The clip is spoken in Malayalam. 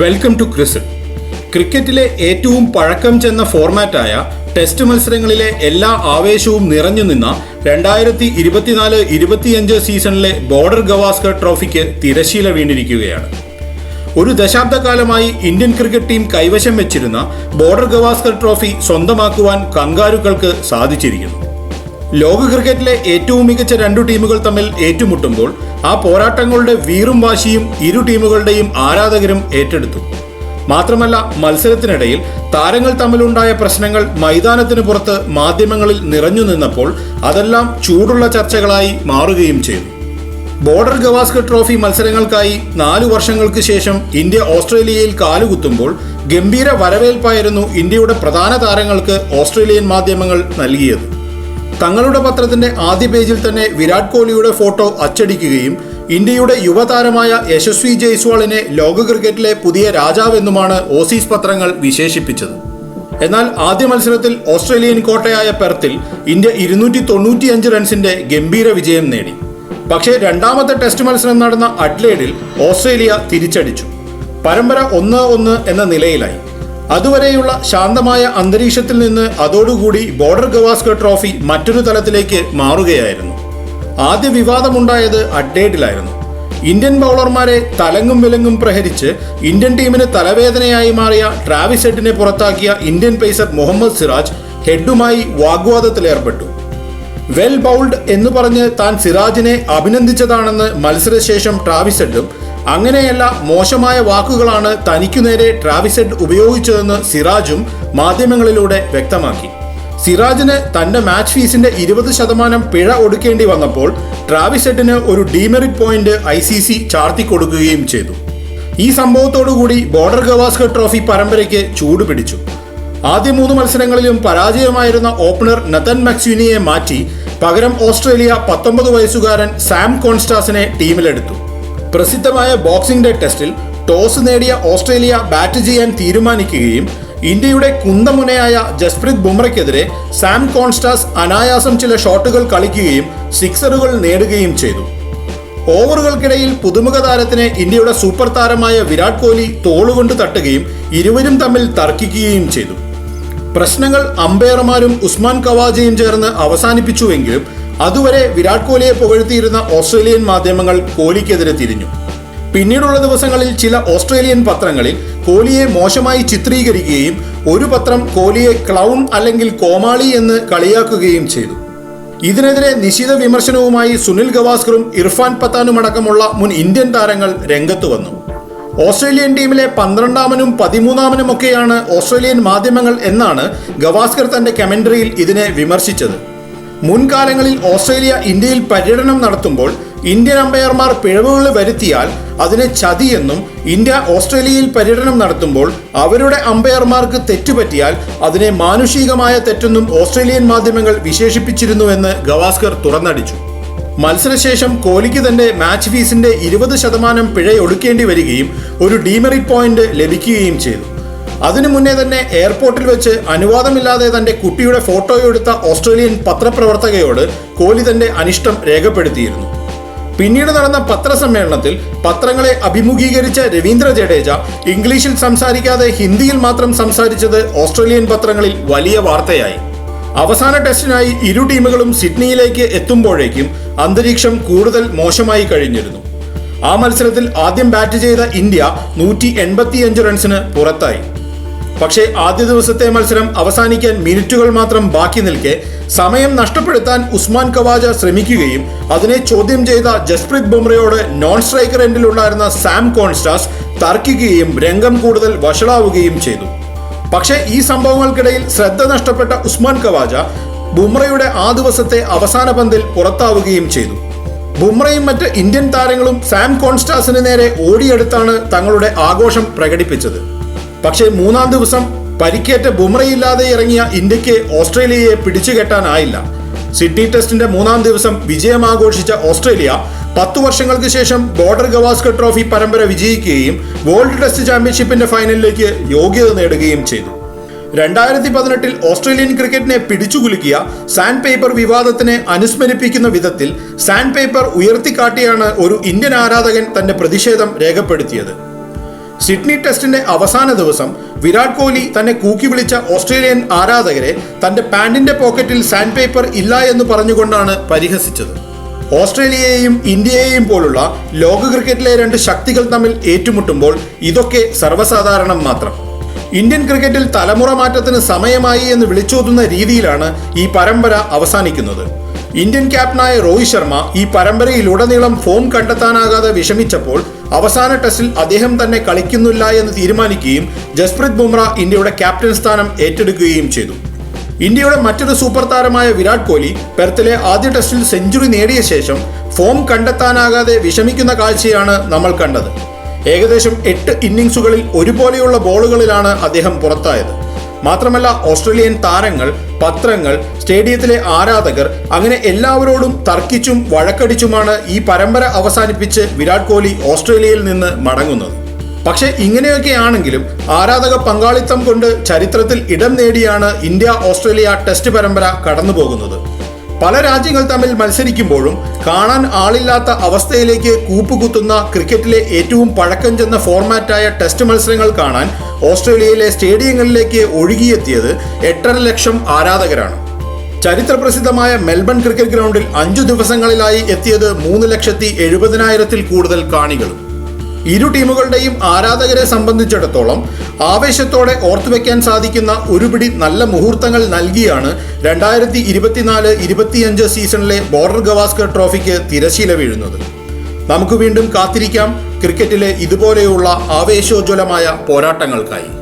വെൽക്കം ടു ക്രിസിൽ ക്രിക്കറ്റിലെ ഏറ്റവും പഴക്കം ചെന്ന ഫോർമാറ്റായ ടെസ്റ്റ് മത്സരങ്ങളിലെ എല്ലാ ആവേശവും നിറഞ്ഞു നിന്ന രണ്ടായിരത്തി ഇരുപത്തിനാല് ഇരുപത്തിയഞ്ച് സീസണിലെ ബോർഡർ ഗവാസ്കർ ട്രോഫിക്ക് തിരശീല വീണിരിക്കുകയാണ്. ഒരു ദശാബ്ദകാലമായി ഇന്ത്യൻ ക്രിക്കറ്റ് ടീം കൈവശം വെച്ചിരുന്ന ബോർഡർ ഗവാസ്കർ ട്രോഫി സ്വന്തമാക്കുവാൻ കങ്കാരുക്കൾക്ക് സാധിച്ചിരിക്കുന്നു. ലോക ക്രിക്കറ്റിലെ ഏറ്റവും മികച്ച രണ്ടു ടീമുകൾ തമ്മിൽ ഏറ്റുമുട്ടുമ്പോൾ ആ പോരാട്ടങ്ങളുടെ വീറും വാശിയും ഇരു ടീമുകളുടെയും ആരാധകരും ഏറ്റെടുത്തു. മാത്രമല്ല മത്സരത്തിനിടയിൽ താരങ്ങൾ തമ്മിലുണ്ടായ പ്രശ്നങ്ങൾ മൈതാനത്തിന് പുറത്ത് മാധ്യമങ്ങളിൽ നിറഞ്ഞു നിന്നപ്പോൾ അതെല്ലാം ചൂടുള്ള ചർച്ചകളായി മാറുകയും ചെയ്തു. ബോർഡർ ഗവാസ്കർ ട്രോഫി മത്സരങ്ങൾക്കായി നാലു വർഷങ്ങൾക്ക് ശേഷം ഇന്ത്യ ഓസ്ട്രേലിയയിൽ കാലുകുത്തുമ്പോൾ ഗംഭീര വരവേൽപ്പായിരുന്നു ഇന്ത്യയുടെ പ്രധാന താരങ്ങൾക്ക് ഓസ്ട്രേലിയൻ മാധ്യമങ്ങൾ നൽകിയത്. തങ്ങളുടെ പത്രത്തിന്റെ ആദ്യ പേജിൽ തന്നെ വിരാട് കോഹ്ലിയുടെ ഫോട്ടോ അച്ചടിക്കുകയും ഇന്ത്യയുടെ യുവതാരമായ യശസ്വി ജയ്സ്വാളിനെ ലോക ക്രിക്കറ്റിലെ പുതിയ രാജാവെന്നുമാണ് ഓസീസ് പത്രങ്ങൾ വിശേഷിപ്പിച്ചത്. എന്നാൽ ആദ്യ മത്സരത്തിൽ ഓസ്ട്രേലിയൻ കോട്ടയായ പെർത്തിൽ ഇന്ത്യ ഇരുന്നൂറ്റി തൊണ്ണൂറ്റിയഞ്ച് റൺസിന്റെ ഗംഭീര വിജയം നേടി. പക്ഷേ രണ്ടാമത്തെ ടെസ്റ്റ് മത്സരം നടന്ന അഡ്ലേഡിൽ ഓസ്ട്രേലിയ തിരിച്ചടിച്ചു. പരമ്പര ഒന്ന് ഒന്ന് എന്ന നിലയിലായി. അതുവരെയുള്ള ശാന്തമായ അന്തരീക്ഷത്തിൽ നിന്ന് അതോടുകൂടി ബോർഡർ ഗവാസ്കർ ട്രോഫി മറ്റൊരു തലത്തിലേക്ക് മാറുകയായിരുന്നു. ആദ്യ വിവാദമുണ്ടായത് അഡ്ഡേറ്റിലായിരുന്നു ഇന്ത്യൻ ബൗളർമാരെ തലങ്ങും വിലങ്ങും പ്രഹരിച്ച് ഇന്ത്യൻ ടീമിന് തലവേദനയായി മാറിയ ട്രാവിസ് ഹെഡിനെ പുറത്താക്കിയ ഇന്ത്യൻ പേസർ മുഹമ്മദ് സിറാജ് ഹെഡുമായി വാഗ്വാദത്തിലേർപ്പെട്ടു. വെൽ ബൗൾഡ് എന്ന് പറഞ്ഞ് താൻ സിറാജിനെ അഭിനന്ദിച്ചതാണെന്ന് മത്സരശേഷം ട്രാവിസെഡും അങ്ങനെയല്ല മോശമായ വാക്കുകളാണ് തനിക്കു നേരെ ട്രാവിസെഡ് ഉപയോഗിച്ചതെന്ന് സിറാജും മാധ്യമങ്ങളിലൂടെ വ്യക്തമാക്കി. സിറാജിന് തന്റെ മാച്ച് ഫീസിന്റെ ഇരുപത് ശതമാനം പിഴ ഒടുക്കേണ്ടി വന്നപ്പോൾ ട്രാവിസെഡിന് ഒരു demerit point I C C ചാർത്തിക്കൊടുക്കുകയും ചെയ്തു. ഈ സംഭവത്തോടുകൂടി ബോർഡർ ഗവാസ്കർ ട്രോഫി പരമ്പരയ്ക്ക് ചൂടുപിടിച്ചു ആദ്യ മൂന്ന് മത്സരങ്ങളിലും പരാജയമായിരുന്ന ഓപ്പണർ നതൻ മക്സ്യൂനിയെ മാറ്റി പകരം ഓസ്ട്രേലിയ പത്തൊമ്പത് വയസ്സുകാരൻ സാം കോൺസ്റ്റാസിനെ ടീമിലെടുത്തു. പ്രസിദ്ധമായ ബോക്സിംഗ് ഡേ ടെസ്റ്റിൽ ടോസ് നേടിയ ഓസ്ട്രേലിയ ബാറ്റ് ചെയ്യാൻ തീരുമാനിക്കുകയും ഇന്ത്യയുടെ കുന്തമുനയായ ജസ്പ്രീത് ബുംറയ്ക്കെതിരെ സാം കോൺസ്റ്റാസ് അനായാസം ചില ഷോട്ടുകൾ കളിക്കുകയും സിക്സറുകൾ നേടുകയും ചെയ്തു. ഓവറുകൾക്കിടയിൽ പുതുമുഖ താരത്തിനെ ഇന്ത്യയുടെ സൂപ്പർ താരമായ വിരാട് കോഹ്ലി തോളുകൊണ്ട് തട്ടുകയും ഇരുവരും തമ്മിൽ തർക്കിക്കുകയും ചെയ്തു. പ്രശ്നങ്ങൾ അമ്പയർമാരും ഉസ്മാൻ കവാജയും ചേർന്ന് അവസാനിപ്പിച്ചുവെങ്കിലും അതുവരെ വിരാട് കോഹ്ലിയെ പുകഴ്ത്തിയിരുന്ന ഓസ്ട്രേലിയൻ മാധ്യമങ്ങൾ കോഹ്ലിക്കെതിരെ തിരിഞ്ഞു. പിന്നീടുള്ള ദിവസങ്ങളിൽ ചില ഓസ്ട്രേലിയൻ പത്രങ്ങളിൽ കോഹ്ലിയെ മോശമായി ചിത്രീകരിക്കുകയും ഒരു പത്രം കോഹ്ലിയെ ക്ലൗൺ അല്ലെങ്കിൽ കോമാളി എന്ന് കളിയാക്കുകയും ചെയ്തു. ഇതിനെതിരെ നിശിത വിമർശനവുമായി സുനിൽ ഗവാസ്കറും ഇർഫാൻ പത്താനുമടക്കമുള്ള മുൻ ഇന്ത്യൻ താരങ്ങൾ രംഗത്തു വന്നു. ഓസ്ട്രേലിയൻ ടീമിലെ പന്ത്രണ്ടാമനും പതിമൂന്നാമനുമൊക്കെയാണ് ഓസ്ട്രേലിയൻ മാധ്യമങ്ങൾ എന്നാണ് ഗവാസ്കർ തന്റെ കമന്ററിയിൽ ഇതിനെ വിമർശിച്ചത്. മുൻകാലങ്ങളിൽ ഓസ്ട്രേലിയ ഇന്ത്യയിൽ പര്യടനം നടത്തുമ്പോൾ ഇന്ത്യൻ അമ്പയർമാർ പിഴവുകൾ വരുത്തിയാൽ അതിനെ ചതിയെന്നും ഇന്ത്യ ഓസ്ട്രേലിയയിൽ പര്യടനം നടത്തുമ്പോൾ അവരുടെ അമ്പയർമാർക്ക് തെറ്റുപറ്റിയാൽ അതിനെ മാനുഷികമായ തെറ്റെന്നും ഓസ്ട്രേലിയൻ മാധ്യമങ്ങൾ വിശേഷിപ്പിച്ചിരുന്നുവെന്ന് ഗവാസ്കർ തുറന്നടിച്ചു. മത്സരശേഷം കോഹ്ലിക്ക് തന്റെ മാച്ച് ഫീസിന്റെ ഇരുപത് ശതമാനം പിഴയൊടുക്കേണ്ടി വരികയും ഒരു ഡീമെറിറ്റ് പോയിന്റ് ലഭിക്കുകയും ചെയ്തു. അതിനു മുന്നേ തന്നെ എയർപോർട്ടിൽ വെച്ച് അനുവാദമില്ലാതെ തന്റെ കുട്ടിയുടെ ഫോട്ടോ എടുത്ത ഓസ്ട്രേലിയൻ പത്രപ്രവർത്തകയോട് കോഹ്ലി തന്റെ അനിഷ്ടം രേഖപ്പെടുത്തിയിരുന്നു. പിന്നീട് നടന്ന പത്രസമ്മേളനത്തിൽ പത്രങ്ങളെ അഭിമുഖീകരിച്ച രവീന്ദ്ര ജഡേജ ഇംഗ്ലീഷിൽ സംസാരിക്കാതെ ഹിന്ദിയിൽ മാത്രം സംസാരിച്ചത് ഓസ്ട്രേലിയൻ പത്രങ്ങളിൽ വലിയ വാർത്തയായി. അവസാന ടെസ്റ്റിനായി ഇരു ടീമുകളും സിഡ്നിയിലേക്ക് എത്തുമ്പോഴേക്കും അന്തരീക്ഷം കൂടുതൽ മോശമായി കഴിഞ്ഞിരുന്നു. ആ മത്സരത്തിൽ ആദ്യം ബാറ്റ് ചെയ്ത ഇന്ത്യ നൂറ്റി എൺപത്തിയഞ്ച് റൺസിന് പുറത്തായി. പക്ഷേ ആദ്യ ദിവസത്തെ മത്സരം അവസാനിക്കാൻ മിനിറ്റുകൾ മാത്രം ബാക്കി നിൽക്കെ സമയം നഷ്ടപ്പെടുത്താൻ ഉസ്മാൻ കവാജ ശ്രമിക്കുകയും അതിനെ ചോദ്യം ചെയ്ത ജസ്പ്രീത് ബുംറയോട് നോൺ സ്ട്രൈക്കർ എൻഡിലുണ്ടായിരുന്ന സാം കോൺസ്റ്റാസ് തർക്കിക്കുകയും രംഗം കൂടുതൽ വഷളാവുകയും ചെയ്തു. പക്ഷേ ഈ സംഭവങ്ങൾക്കിടയിൽ ശ്രദ്ധ നഷ്ടപ്പെട്ട ഉസ്മാൻ കവാജ ബുംറയുടെ ആ ദിവസത്തെ അവസാന പന്തിൽ പുറത്താവുകയും ചെയ്തു. ബുംറയും മറ്റ് ഇന്ത്യൻ താരങ്ങളും സാം കോൺസ്റ്റാസിന് നേരെ ഓടിയെടുത്താണ് തങ്ങളുടെ ആഘോഷം പ്രകടിപ്പിച്ചത്. പക്ഷേ മൂന്നാം ദിവസം പരിക്കേറ്റ ബുംറയില്ലാതെ ഇറങ്ങിയ ഇന്ത്യയ്ക്ക് ഓസ്ട്രേലിയയെ പിടിച്ചുകെട്ടാനായില്ല. സിഡ്നി ടെസ്റ്റിന്റെ മൂന്നാം ദിവസം വിജയമാഘോഷിച്ച ഓസ്ട്രേലിയ പത്തു വർഷങ്ങൾക്ക് ശേഷം ബോർഡർ ഗവാസ്കർ ട്രോഫി പരമ്പര വിജയിക്കുകയും വേൾഡ് ടെസ്റ്റ് ചാമ്പ്യൻഷിപ്പിന്റെ ഫൈനലിലേക്ക് യോഗ്യത നേടുകയും ചെയ്തു. രണ്ടായിരത്തി പതിനെട്ടിൽ ഓസ്ട്രേലിയൻ ക്രിക്കറ്റിനെ പിടിച്ചുകുലുക്കിയ സാൻഡ് പേപ്പർ വിവാദത്തിനെ അനുസ്മരിപ്പിക്കുന്ന വിധത്തിൽ സാൻഡ് പേപ്പർ ഉയർത്തിക്കാട്ടിയാണ് ഒരു ഇന്ത്യൻ ആരാധകൻ തന്റെ പ്രതിഷേധം രേഖപ്പെടുത്തിയത്. സിഡ്നി ടെസ്റ്റിന്റെ അവസാന ദിവസം വിരാട് കോഹ്ലി തന്നെ കൂക്കി വിളിച്ച ഓസ്ട്രേലിയൻ ആരാധകരെ തന്റെ പാൻറിന്റെ പോക്കറ്റിൽ സാൻഡ് പേപ്പർ ഇല്ല എന്ന് പറഞ്ഞുകൊണ്ടാണ് പരിഹസിച്ചത്. ഓസ്ട്രേലിയയെയും ഇന്ത്യയെയും പോലുള്ള ലോക ക്രിക്കറ്റിലെ രണ്ട് ശക്തികൾ തമ്മിൽ ഏറ്റുമുട്ടുമ്പോൾ ഇതൊക്കെ സർവസാധാരണം മാത്രം. ഇന്ത്യൻ ക്രിക്കറ്റിൽ തലമുറ മാറ്റത്തിന് സമയമായി എന്ന് വിളിച്ചോതുന്ന രീതിയിലാണ് ഈ പരമ്പര അവസാനിക്കുന്നത്. ഇന്ത്യൻ ക്യാപ്റ്റനായ രോഹിത് ശർമ്മ ഈ പരമ്പരയിലുടനീളം ഫോം കണ്ടെത്താനാകാതെ വിഷമിച്ചപ്പോൾ അവസാന ടെസ്റ്റിൽ അദ്ദേഹം തന്നെ കളിക്കുന്നില്ല എന്ന് തീരുമാനിക്കുകയും ജസ്പ്രീത് ബുംറ ഇന്ത്യയുടെ ക്യാപ്റ്റൻ സ്ഥാനം ഏറ്റെടുക്കുകയും ചെയ്തു. ഇന്ത്യയുടെ മറ്റൊരു സൂപ്പർ താരമായ വിരാട് കോഹ്ലി പെർത്തിലെ ആദ്യ ടെസ്റ്റിൽ സെഞ്ചുറി നേടിയ ശേഷം ഫോം കണ്ടെത്താനാകാതെ വിഷമിക്കുന്ന കാഴ്ചയാണ് നമ്മൾ കണ്ടത്. ഏകദേശം എട്ട് ഇന്നിംഗ്സുകളിൽ ഒരുപോലെയുള്ള ബോളുകളിലാണ് അദ്ദേഹം പുറത്തായത്. മാത്രമല്ല ഓസ്ട്രേലിയൻ താരങ്ങൾ പത്രങ്ങൾ സ്റ്റേഡിയത്തിലെ ആരാധകർ അങ്ങനെ എല്ലാവരോടും തർക്കിച്ചും വഴക്കടിച്ചുമാണ് ഈ പരമ്പര അവസാനിപ്പിച്ച് വിരാട് കോഹ്ലി ഓസ്ട്രേലിയയിൽ നിന്ന് മടങ്ങുന്നത്. പക്ഷെ ഇങ്ങനെയൊക്കെയാണെങ്കിലും ആരാധക പങ്കാളിത്തം കൊണ്ട് ചരിത്രത്തിൽ ഇടം നേടിയാണ് ഇന്ത്യ ഓസ്ട്രേലിയ ടെസ്റ്റ് പരമ്പര കടന്നുപോകുന്നത്. പല രാജ്യങ്ങൾ തമ്മിൽ മത്സരിക്കുമ്പോഴും കാണാൻ ആളില്ലാത്ത അവസ്ഥയിലേക്ക് കൂപ്പുകുത്തുന്ന ക്രിക്കറ്റിലെ ഏറ്റവും പഴക്കം ചെന്ന ഫോർമാറ്റായ ടെസ്റ്റ് മത്സരങ്ങൾ കാണാൻ ഓസ്ട്രേലിയയിലെ സ്റ്റേഡിയങ്ങളിലേക്ക് ഒഴുകിയെത്തിയത് എട്ടര ലക്ഷം ആരാധകരാണ്. ചരിത്രപ്രസിദ്ധമായ മെൽബൺ ക്രിക്കറ്റ് ഗ്രൗണ്ടിൽ അഞ്ചു ദിവസങ്ങളിലായി എത്തിയത് മൂന്ന് ലക്ഷത്തി എഴുപതിനായിരത്തിൽ കൂടുതൽ കാണികളും. ഇരു ടീമുകളുടെയും ആരാധകരെ സംബന്ധിച്ചിടത്തോളം ആവേശത്തോടെ ഓർത്തുവെക്കാൻ സാധിക്കുന്ന ഒരുപിടി നല്ല മുഹൂർത്തങ്ങൾ നൽകിയാണ് രണ്ടായിരത്തി ഇരുപത്തിനാല് ഇരുപത്തിയഞ്ച് സീസണിലെ ബോർഡർ ഗവാസ്കർ ട്രോഫിക്ക് തിരശീല വീഴുന്നത്. നമുക്ക് വീണ്ടും കാത്തിരിക്കാം. ക്രിക്കറ്റിലെ ഇതുപോലെയുള്ള ആവേശോജ്വലമായ പോരാട്ടങ്ങൾക്കായി.